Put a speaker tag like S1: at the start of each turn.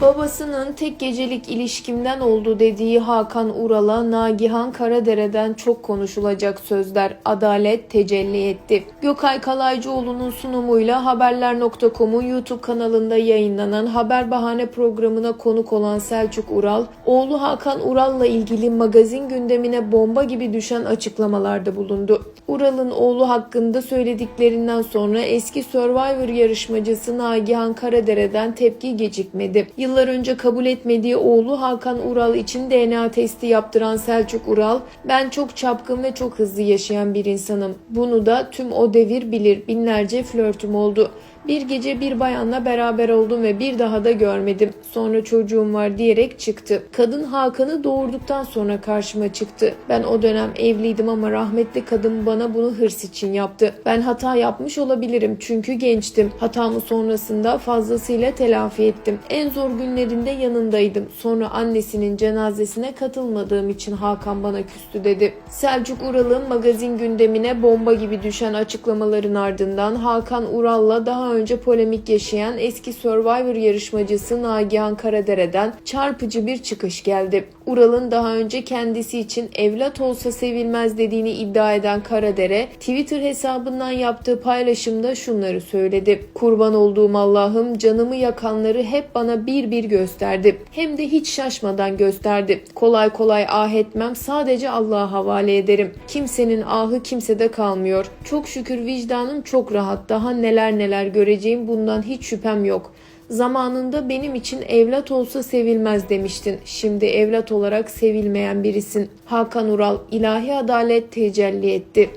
S1: Babasının tek gecelik ilişkimden oldu dediği Hakan Ural'a Nagihan Karadere'den çok konuşulacak sözler adalet tecelli etti. Gökay Kalaycıoğlu'nun sunumuyla Haberler.com'un YouTube kanalında yayınlanan Haber Bahane programına konuk olan Selçuk Ural, oğlu Hakan Ural'la ilgili magazin gündemine bomba gibi düşen açıklamalarda bulundu. Ural'ın oğlu hakkında söylediklerinden sonra eski Survivor yarışmacısı Nagihan Karadere'den tepki gecikmedi. Yıllar önce kabul etmediği oğlu Hakan Ural için DNA testi yaptıran Selçuk Ural, ben çok çapkın ve çok hızlı yaşayan bir insanım. Bunu da tüm o devir bilir. Binlerce flörtüm oldu. Bir gece bir bayanla beraber oldum ve bir daha da görmedim. Sonra çocuğum var diyerek çıktı. Kadın Hakan'ı doğurduktan sonra karşıma çıktı. Ben o dönem evliydim ama rahmetli kadın bana bunu hırs için yaptı. Ben hata yapmış olabilirim çünkü gençtim. Hatamı sonrasında fazlasıyla telafi ettim. En zor günlerinde yanındaydım. Sonra annesinin cenazesine katılmadığım için Hakan bana küstü dedi. Selçuk Ural'ın magazin gündemine bomba gibi düşen açıklamaların ardından Hakan Ural'la daha önce polemik yaşayan eski Survivor yarışmacısı Nagihan Karadere'den çarpıcı bir çıkış geldi. Ural'ın daha önce kendisi için evlat olsa sevilmez dediğini iddia eden Karadere, Twitter hesabından yaptığı paylaşımda şunları söyledi. Kurban olduğum Allah'ım canımı yakanları hep bana bir bir gösterdi. Hem de hiç şaşmadan gösterdi. Kolay kolay ah etmem sadece Allah'a havale ederim. Kimsenin ahı kimsede kalmıyor. Çok şükür vicdanım çok rahat. Daha neler neler göreceğim bundan hiç şüphem yok. Zamanında benim için evlat olsa sevilmez demiştin. Şimdi evlat olarak sevilmeyen birisin. Hakan Ural ilahi adalet tecelli etti.